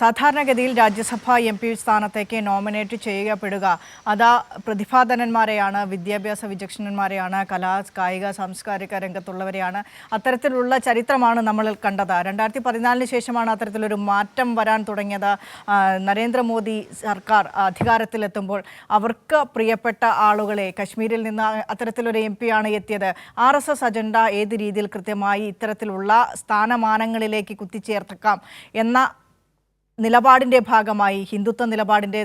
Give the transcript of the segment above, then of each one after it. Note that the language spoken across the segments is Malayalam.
സാധാരണഗതിയിൽ രാജ്യസഭാ എം പി സ്ഥാനത്തേക്ക് നോമിനേറ്റ് ചെയ്യപ്പെടുക അതാ പ്രതിഭാധനന്മാരെയാണ് വിദ്യാഭ്യാസ വിചക്ഷണന്മാരെയാണ് കലാ കായിക സാംസ്കാരിക രംഗത്തുള്ളവരെയാണ്. അത്തരത്തിലുള്ള ചരിത്രമാണ് നമ്മൾ കണ്ടത്. രണ്ടായിരത്തി പതിനാലിന് ശേഷമാണ് അത്തരത്തിലൊരു മാറ്റം വരാൻ തുടങ്ങിയത്. നരേന്ദ്രമോദി സർക്കാർ അധികാരത്തിലെത്തുമ്പോൾ അവർക്ക് പ്രിയപ്പെട്ട ആളുകളെ കശ്മീരിൽ നിന്ന് അത്തരത്തിലൊരു എം പിയാണ് എത്തിയത്. ആർ എസ് എസ് അജണ്ട ഏത് രീതിയിൽ കൃത്യമായി ഇത്തരത്തിലുള്ള സ്ഥാനമാനങ്ങളിലേക്ക് കുത്തിച്ചേർത്തേക്കാം എന്ന നിലപാടിന്റെ ഭാഗമായി ഹിന്ദുത്വ നിലപാടിന്റെ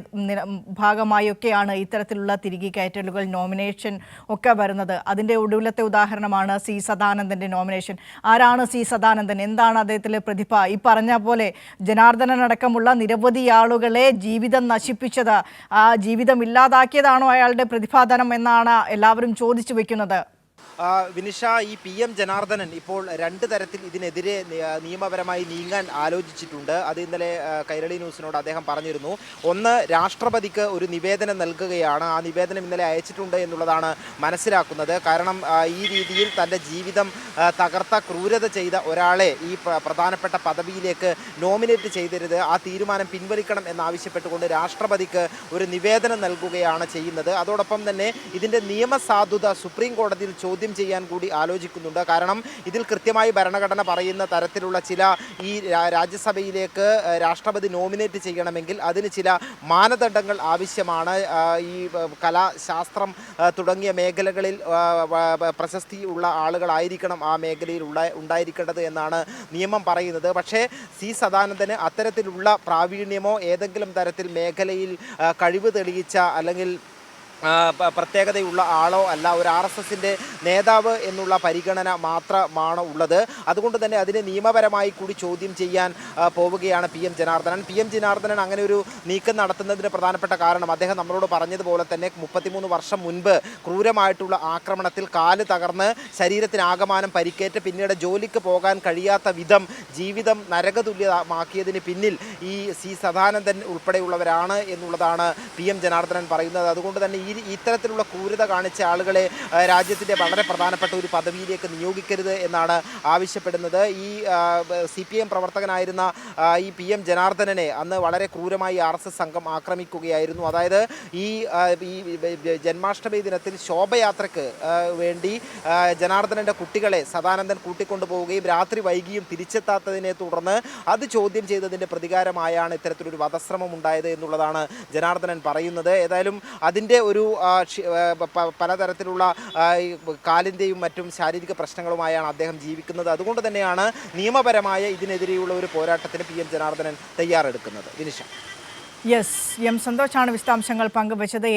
ഭാഗമായൊക്കെയാണ് ഇത്തരത്തിലുള്ള തിരികെ കയറ്റലുകൾ നോമിനേഷൻ ഒക്കെ വരുന്നത്. അതിന്റെ ഒടുവിലത്തെ ഉദാഹരണമാണ് സി സദാനന്ദന്റെ നോമിനേഷൻ. ആരാണ് സി സദാനന്ദൻ? എന്താണ് അദ്ദേഹത്തിലെ പ്രതിഭ? ഈ പറഞ്ഞ പോലെ ജനാർദ്ദനടക്കമുള്ള നിരവധി ആളുകളെ ജീവിതം നശിപ്പിച്ചത് ആ ജീവിതം ഇല്ലാതാക്കിയതാണോ അയാളുടെ പ്രതിഭാധനം എന്നാണ് എല്ലാവരും ചോദിച്ചു വെക്കുന്നത്. വിനിഷ ഈ പി എം ജനാർദ്ദനൻ ഇപ്പോൾ രണ്ട് തരത്തിൽ ഇതിനെതിരെ നിയമപരമായി നീങ്ങാൻ ആലോചിച്ചിട്ടുണ്ട്. അത് ഇന്നലെ കൈരളി ന്യൂസിനോട് അദ്ദേഹം പറഞ്ഞിരുന്നു. ഒന്ന് രാഷ്ട്രപതിക്ക് ഒരു നിവേദനം നൽകുകയാണ്. ആ നിവേദനം ഇന്നലെ അയച്ചിട്ടുണ്ട് എന്നുള്ളതാണ് മനസ്സിലാക്കുന്നത്. കാരണം ഈ രീതിയിൽ തന്റെ ജീവിതം തകർത്ത ക്രൂരത ചെയ്ത ഒരാളെ ഈ പ്രധാനപ്പെട്ട പദവിയിലേക്ക് നോമിനേറ്റ് ചെയ്തരുത്. ആ തീരുമാനം പിൻവലിക്കണം എന്നാവശ്യപ്പെട്ടുകൊണ്ട് രാഷ്ട്രപതിക്ക് ഒരു നിവേദനം നൽകുകയാണ് ചെയ്യുന്നത്. അതോടൊപ്പം തന്നെ ഇതിന്റെ നിയമസാധുത സുപ്രീം കോടതിയിൽ ചോദ്യം ചെയ്യാൻ കൂടി ആലോചിക്കുന്നുണ്ട്. കാരണം ഇതിൽ കൃത്യമായി ഭരണഘടന പറയുന്ന തരത്തിലുള്ള ചില ഈ രാജ്യസഭയിലേക്ക് രാഷ്ട്രപതി നോമിനേറ്റ് ചെയ്യണമെങ്കിൽ അതിന് ചില മാനദണ്ഡങ്ങൾ ആവശ്യമാണ്. ഈ ആ, കല ശാസ്ത്രം ആ, തുടങ്ങിയ മേഖലകളിൽ പ്രശസ്തി ഉള്ള ആളുകളായിരിക്കണം ആ മേഖലയിൽ ഉള്ള ഉണ്ടായിരിക്കേണ്ടത് എന്നാണ് നിയമം പറയുന്നത്. പക്ഷേ സി സദാനന്ദന് അത്തരത്തിലുള്ള പ്രാവീണ്യമോ ഏതെങ്കിലും തരത്തിൽ മേഖലയിൽ കഴിവ് തെളിയിച്ച അല്ലെങ്കിൽ പ്രത്യേകതയുള്ള ആളോ അല്ല ഒരു ആർ എസ് എസിന്റെ നേതാവ് എന്നുള്ള പരിഗണന മാത്രമാണ് ഉള്ളത്. അതുകൊണ്ട് തന്നെ അതിനെ നിയമപരമായി കൂടി ചോദ്യം ചെയ്യാൻ പോവുകയാണ് P M Janardanan. P M Janardanan അങ്ങനെ ഒരു നീക്കം നടത്തുന്നതിന് പ്രധാനപ്പെട്ട കാരണം അദ്ദേഹം നമ്മളോട് പറഞ്ഞതുപോലെ തന്നെ മുപ്പത്തിമൂന്ന് വർഷം മുൻപ് ക്രൂരമായിട്ടുള്ള ആക്രമണത്തിൽ കാൽ തകർന്ന് ശരീരത്തിനാകമാനം പരിക്കേറ്റ് പിന്നീട് ജോലിക്ക് പോകാൻ കഴിയാത്ത വിധം ജീവിതം നരകതുല്യമാക്കിയതിന് പിന്നിൽ ഈ സി സദാനന്ദൻ ഉൾപ്പെടെയുള്ളവരാണ് എന്നുള്ളതാണ് പി എം ജനാർദ്ദനൻ പറയുന്നത്. അതുകൊണ്ട് തന്നെ ഈ ഇത്തരത്തിലുള്ള ക്രൂരത കാണിച്ച ആളുകളെ രാജ്യത്തിന്റെ വളരെ പ്രധാനപ്പെട്ട ഒരു പദവിയിലേക്ക് നിയോഗിക്കരുത് എന്നാണ് ആവശ്യപ്പെടുന്നത്. ഈ സി പി എം പ്രവർത്തകനായിരുന്ന ഈ പി എം ജനാർദ്ദനനെ അന്ന് വളരെ ക്രൂരമായി ആർ എസ് എസ് സംഘം ആക്രമിക്കുകയായിരുന്നു. അതായത് ഈ ഈ ജന്മാഷ്ടമി ദിനത്തിൽ ശോഭയാത്രയ്ക്ക് വേണ്ടി ജനാർദ്ദനന്റെ കുട്ടികളെ സദാനന്ദൻ കൂട്ടിക്കൊണ്ടുപോവുകയും രാത്രി വൈകിയും തിരിച്ചെത്താത്തതിനെ തുടർന്ന് അത് ചോദ്യം ചെയ്തതിന്റെ പ്രതികാരമായാണ് ഇത്തരത്തിലൊരു വധശ്രമം ഉണ്ടായത് എന്നുള്ളതാണ് ജനാർദ്ദനൻ പറയുന്നത്. ഏതായാലും അതിന്റെ ഒരു പ- പലതരത്തിലുള്ള കാലിന്റെയും മറ്റും ശാരീരിക പ്രശ്നങ്ങളുമായാണ് അദ്ദേഹം ജീവിക്കുന്നത്. അതുകൊണ്ട് തന്നെയാണ് നിയമപരമായ ഇതിനെതിരെയുള്ള ഒരു പോരാട്ടത്തിന് പി എം ജനാർദ്ദനൻ തയ്യാറെടുക്കുന്നത്. വിനിഷ. യെസ് എം സന്തോഷാണ് വിശദാംശങ്ങൾ പങ്കുവച്ചത്.